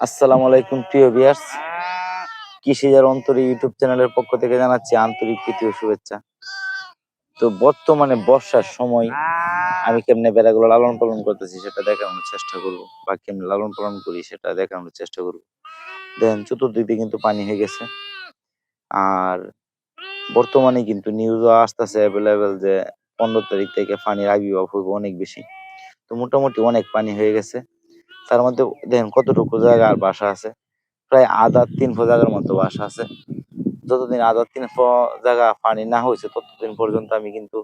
আসসালামু আলাইকুম, প্রিয় বিয়ার্স কৃষিজার অন্তরী ইউটিউব চ্যানেলের পক্ষ থেকে জানাচ্ছি আন্তরিক প্রীতি ও শুভেচ্ছা। তো বর্তমানে বর্ষার সময় আমি কেমনে বেড়াগুলো লালন পালন করতেছি সেটা দেখানোর চেষ্টা করব বা কেমনে লালন পালন করি সেটা দেখানোর চেষ্টা করব। দেখেন, চতুর্দিকে কিন্তু পানি হয়ে গেছে। আর বর্তমানে কিন্তু নিউজও আসতেছে অ্যাভেলেবেল যে পনেরো তারিখ থেকে পানির আবির্ভাব হইব অনেক বেশি। তো মোটামুটি অনেক পানি হয়ে গেছে। তার মধ্যে দেখেন কতটুকু জায়গা আর বাসা আছে। প্রায় আধা তিন ফো জায়গার মতো বাসা আছে। যতদিন আধা তিন ফো জায়গা পানি না হয়েছে, ততদিন পর্যন্ত আমি কিন্তু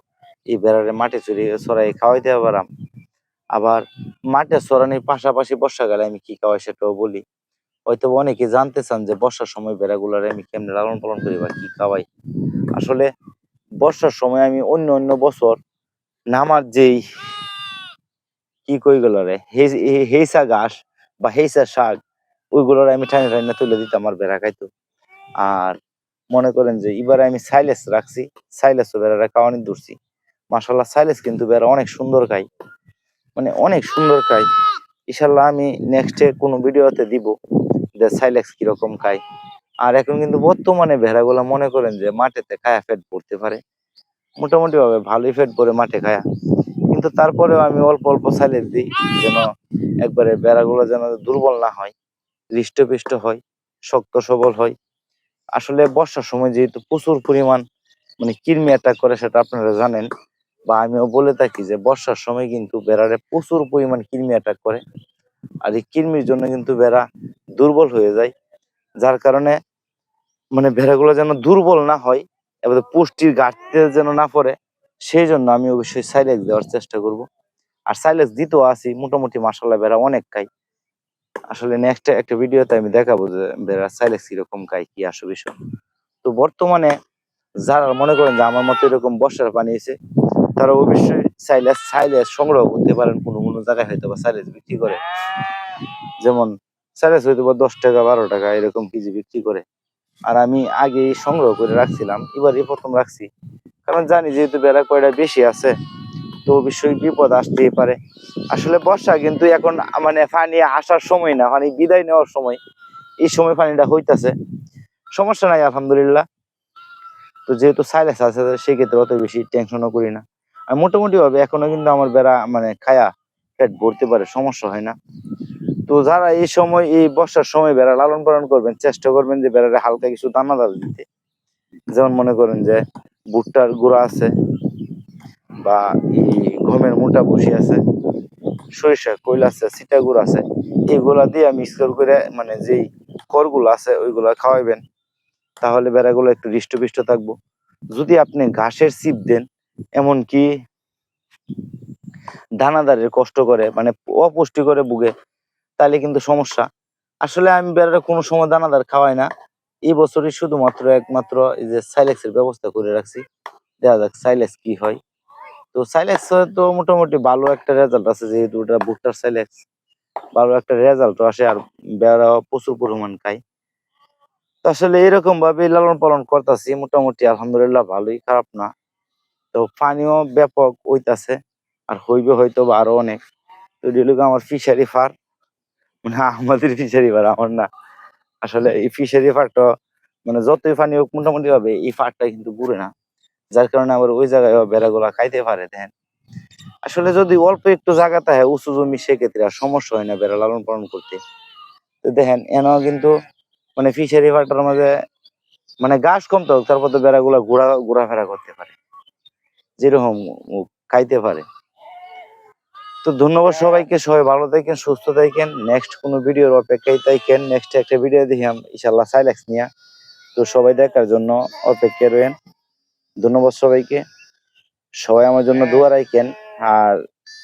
এই বেড়ারে মাঠে চড়িয়ে চড়াই খাওয়াইতে পারাম আবার মাঠে চড়ানির পাশাপাশি বর্ষাকালে আমি কি খাওয়াই সেটাও বলি। হয়তো অনেকে জানতে চান যে বর্ষার সময় বেড়াগুলারে আমি কেমনে লালন পালন করি বা কি খাওয়াই। আসলে বর্ষার সময় আমি অন্য অন্য বছর নামার যেই কি কই গেল রে? হেইসা ঘাস বা হেইসা শাক ওইগুলোর আমি টাইনে টাইনে তুলে দিতাম আমার বেড়া খাইতো। আর মনে করেন যে এবারে আমি সাইলেস রাখছি, সাইলেসও বেড়াটা কাওয়ানি ধরছি। মাসাল্লাহ সাইলেস কিন্তু বেড়া অনেক সুন্দর খাই। মানে অনেক সুন্দর খাই। ইনশাল্লাহ আমি নেক্সটে কোনো ভিডিওতে দিব যে সাইলেক্স কীরকম খাই। আর এখন কিন্তু বর্তমানে ভেড়াগুলা মনে করেন যে মাঠেতে খায়া ফেট পড়তে পারে। মোটামুটি ভাবে ভালোই ফেট পরে মাঠে খায়া। কিন্তু তারপরেও আমি অল্প অল্প সাইলেন্স দিই যেন একবারে বেড়াগুলো যেন দুর্বল না হয়, হৃষ্টপিষ্ট হয়, শক্ত সবল হয়। আসলে বর্ষার সময় যেহেতু প্রচুর পরিমাণ মানে কৃমি অ্যাটাক করে সেটা আপনারা জানেন বা আমিও বলে থাকি যে বর্ষার সময় কিন্তু বেড়ারে প্রচুর পরিমাণ কৃমি অ্যাটাক করে আর এই কৃমির জন্য কিন্তু বেড়া দুর্বল হয়ে যায়, যার কারণে মানে ভেড়াগুলো যেন দুর্বল না হয়, এবার পুষ্টির ঘাটতি যেন না পড়ে সেই জন্য আমি অবশ্যই সাইলেক্স দেওয়ার চেষ্টা করব। আর সাইলেক্স দিতেও আসি মোটামুটি মাসাল্লাহ বেড়া অনেক খাই। আসলে নেক্সট একটা ভিডিওতে আমি দেখাবো যে বেড়া সাইলেক্স কীরকম খাই, কি আসো বিষয়। তো বর্তমানে যারা মনে করেন যে আমার মতো এরকম বর্ষার পানি এসে তারা অবশ্যই সাইলেস সাইলেস সংগ্রহ করতে পারেন কোনো কোনো জায়গায় হয়তো বা সাইলেস বিক্রি করে। যেমন সাইলেস হয়তো বা দশ টাকা, বারো টাকা এরকম কেজি বিক্রি করে। আর আমি আগে সংগ্রহ করে রাখছিলাম, এবারই প্রথম রাখছি। কারণ জানি যেহেতু বেড়া কয়টা বেশি আছে, তো অবশ্যই বিপদ আসতেই পারে। আসলে বর্ষা কিন্তু এখন মানে পানি আসার সময় না মানে বিদায় নেওয়ার সময়। এই সময় পানিটা হইতাছে। সমস্যা নাই, আলহামদুলিল্লাহ। তো যেহেতু সাইলেন্স আছে সেই ক্ষেত্রে অত বেশি টেনশনও করি না। আর মোটামুটি ভাবে এখনও কিন্তু আমার বেড়া মানে খায়া পেট ভরতে পারে, সমস্যা হয় না। তো যারা এই সময়, এই বর্ষার সময় বেড়া লালন পালন করবেন, চেষ্টা করবেন যে বেড়াটা হালকা কিছু দানাদার দিতে। যেমন মনে করেন যে ভুট্টার গুঁড়া আছে বা গমের মোটা বসি আছে, সরিষা কইল আছে সিটা গুড় আছে এইগুলা দিয়ে মিক্স করে মানে যেই খড়গুলো আছে ওইগুলা খাওয়াইবেন। তাহলে বেড়াগুলো একটু হৃষ্টপিষ্ট থাকব। যদি আপনি ঘাসের সিপ দেন এমনকি দানাদারের কষ্ট করে মানে অপুষ্টি করে বুগে তাহলে কিন্তু সমস্যা। আসলে আমি বেড়াটা কোনো সময় দানাদার খাওয়াই না। এই বছরই শুধুমাত্র একমাত্র এই যে সাইলেক্সের ব্যবস্থা করে রাখছি। দেখা যাক সাইলেক্স কি হয়। তো সাইলেক্স তো মোটামুটি ভালো একটা রেজাল্ট আছে, যেহেতু ওটা ভুট্টার সাইলেক্স ভালো একটা রেজাল্ট আসে আর বেড়া প্রচুর পরিমাণ খায়। তো আসলে এরকম ভাবে লালন পালন করতেছি, মোটামুটি আলহামদুলিল্লাহ ভালোই, খারাপ না। তো পানিও ব্যাপক হইতাছে, আর হইবে হয়তো বা আরও অনেক। তো আমার ফিশারি ফার মানে আমাদের ফিশারি ফার আমার না। আসলে এই ফিশারি ফারটা মানে যতই পানি হোক মোটামুটি ভাবে এই ফারটা কিন্তু বুড়ে না। যার কারণে আবার ওই জায়গায় বেড়াগুলা খাইতে পারে, দেখেন। আসলে যদি অল্প একটু জায়গা থাকে, উঁচু জমি, সেক্ষেত্রে আর সমস্যা হয় না বেড়া লালন পালন করতে। তো দেখেন, এনাও কিন্তু মানে ফিশারি ফাটার মাঝে মানে ঘাস কম তো, তারপর তো বেড়াগুলা ঘোরা ঘোরাফেরা করতে পারে। যেরকম খাইতে পারে। তো ধন্যবাদ সবাইকে, সবাই ভালো থাকেন, সুস্থ থাকেন। নেক্সট কোনো ভিডিওর অপেক্ষায় থাকেন নেক্সট একটা ভিডিও দেখি ইনশাল্লাহ সাইলেক্স নিয়ে। তো সবাই দেখার জন্য অপেক্ষায় রয়েন ধন্যবাদ সবাইকে। সবাই আমার জন্য দোয়া রাখেন। আর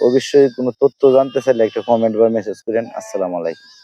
অবশ্যই কোনো তথ্য জানতে চাইলে একটা কমেন্ট বা মেসেজ করেন। আসসালামু আলাইকুম।